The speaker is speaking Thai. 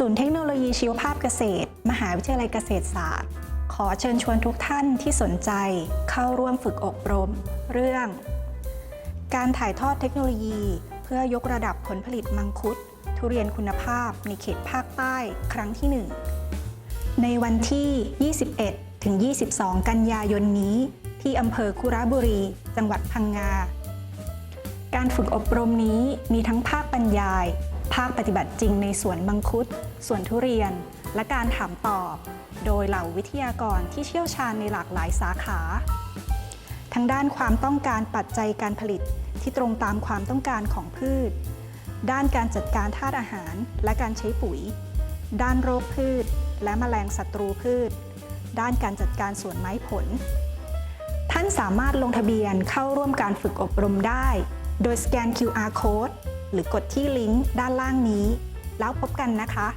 ศูนย์เทคโนโลยีชีวภาพเกษตร มหาวิทยาลัยเกษตรศาสตร์ ขอเชิญชวนทุกท่านที่สนใจเข้าร่วมฝึกอบรม เรื่อง การถ่ายทอดเทคโนโลยี เพื่อยกระดับผลผลิตมังคุด ทุเรียนคุณภาพในเขตภาคใต้ครั้งที่ 1 ในวันที่ 21 ถึง 22 กันยายนนี้ ที่อำเภอคุระบุรี จังหวัดพังงา การฝึกอบรมนี้มีทั้งภาคบรรยาย ภาคปฏิบัติจริงในสวนมังคุดสวนทุเรียน และการถามตอบ โดยเหล่าวิทยากรที่เชี่ยวชาญในหลากหลายสาขา ทั้งด้านความต้องการปัจจัยการผลิตที่ตรงตามความต้องการของพืช ด้านการจัดการธาตุอาหารและการใช้ปุ๋ย ด้านโรคพืช และแมลงศัตรูพืช ด้านการจัดการสวนไม้ผล ท่านสามารถลงทะเบียนเข้าร่วมการฝึกอบรมได้ โดยสแกน QR code รือกดที่ลิงก์ด้านล่างนี้ แล้วพบกันนะคะ